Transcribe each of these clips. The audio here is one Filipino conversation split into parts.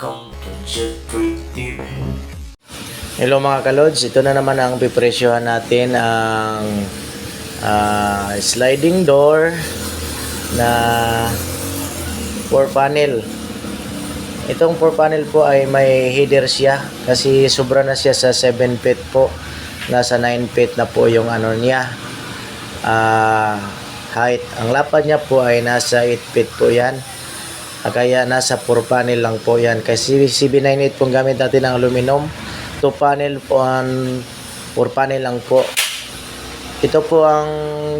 Welcome to Jeffrey TV. Hello mga kalods, ito na naman ang pipresyohan natin ang ah, sliding door na 4 panel. Itong 4 panel po ay may header siya kasi sobra na siya sa 7 feet po. Nasa 9 feet na po yung ano niya. ah, height. Ang lapad niya po ay nasa 8 feet po yan. Kaya nasa 4 panel lang po yan. Kasi CB98 pong gamit natin ng aluminum. 2 panel po ang 4 panel lang po. Ito po ang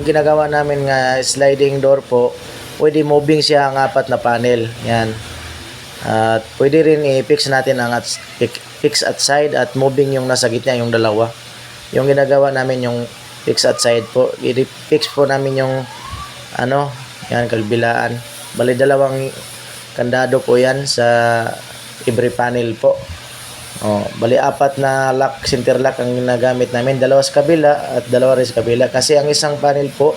ginagawa namin nga sliding door po. Pwede moving siya ang apat na panel. Yan. At pwede rin i-fix natin ang at, fix at side at moving yung nasa gitna yung dalawa. Yung ginagawa namin yung fix at side po. I-fix po namin yung ano, yan kalbilaan. Bali dalawang kandado po yan sa every panel po. Oh, bali apat na lock, center lock ang ginagamit namin. Dalawa sa kabila at dalawa rin sa kabila. Kasi ang isang panel po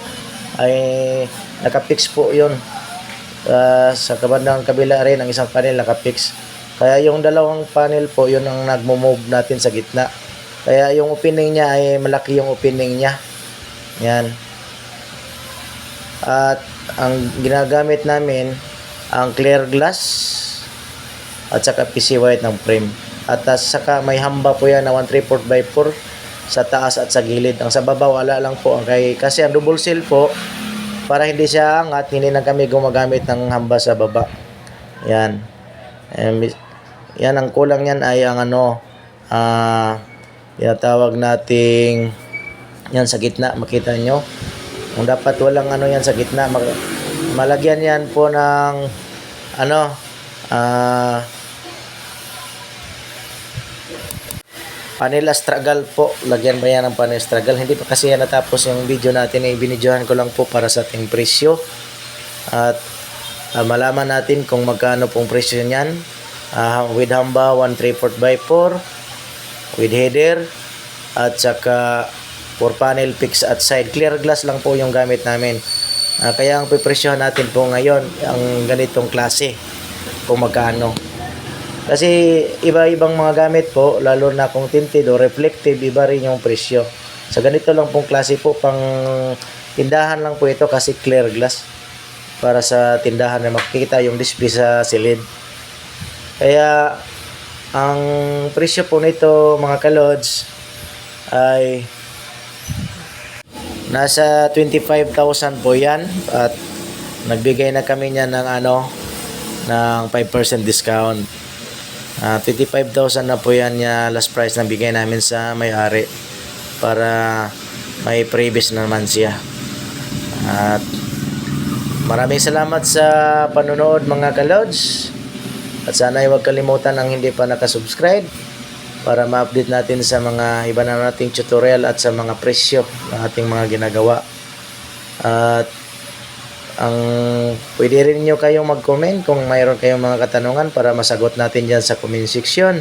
ay nakapix po yun. Ah, sa kabandang kabila rin ang isang panel nakapix. Kaya yung dalawang panel po yun ang nagmo-move natin sa gitna. Kaya yung opening niya ay malaki yung opening niya. Yan. At ang ginagamit namin ang clear glass at saka PC white ng frame. At uh, saka may hamba po yan na 1 3 4 by 4 sa taas at sa gilid. Ang sa baba wala lang po ang kay kasi ang double seal po para hindi siya angat, hindi na kami gumagamit ng hamba sa baba. Yan. Em, yan ang kulang yan ay ang ano ah tinatawag nating yan sa gitna makita nyo kung dapat walang ano yan sa gitna mag- malagyan yan po ng ano ah Panela struggle po. Lagyan ba yan ng panela struggle? Hindi pa kasi yan natapos yung video natin. Eh, binidyohan ko lang po para sa ating presyo. At ah, malaman natin kung magkano pong presyo niyan. Ah, with hamba 134 by 4 with header at saka 4 panel fix at side clear glass lang po yung gamit namin Ah, kaya ang pipresyohan natin po ngayon ang ganitong klase kung magkano kasi iba-ibang mga gamit po, lalo na kung tinted o reflective, iba rin yung presyo. Sa ganito lang pong klase po, pang tindahan lang po ito kasi clear glass para sa tindahan na makikita yung display sa silid. Kaya, ang presyo po nito mga kalods ay nasa 25,000 po yan at nagbigay na kami niya ng ano ng 5% discount. Ah, 25,000 na po yan ya last price na bigay namin sa may-ari para may previous naman siya. At maraming salamat sa panonood mga kalods. At sana ay huwag kalimutan ang hindi pa nakasubscribe para ma-update natin sa mga iba na nating tutorial at sa mga presyo ng ating mga ginagawa. At ang pwede rin nyo kayong mag-comment kung mayroon kayong mga katanungan para masagot natin dyan sa comment section.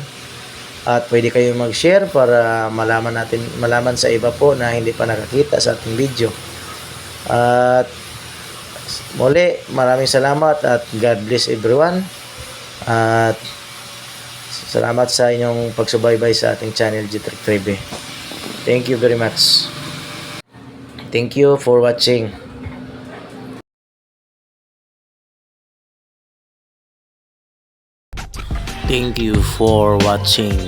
At pwede kayong mag-share para malaman natin malaman sa iba po na hindi pa nakakita sa ating video. At muli, maraming salamat at God bless everyone. At salamat sa inyong pagsubaybay sa ating channel Jitrek TV. Thank you very much. Thank you for watching. Thank you for watching.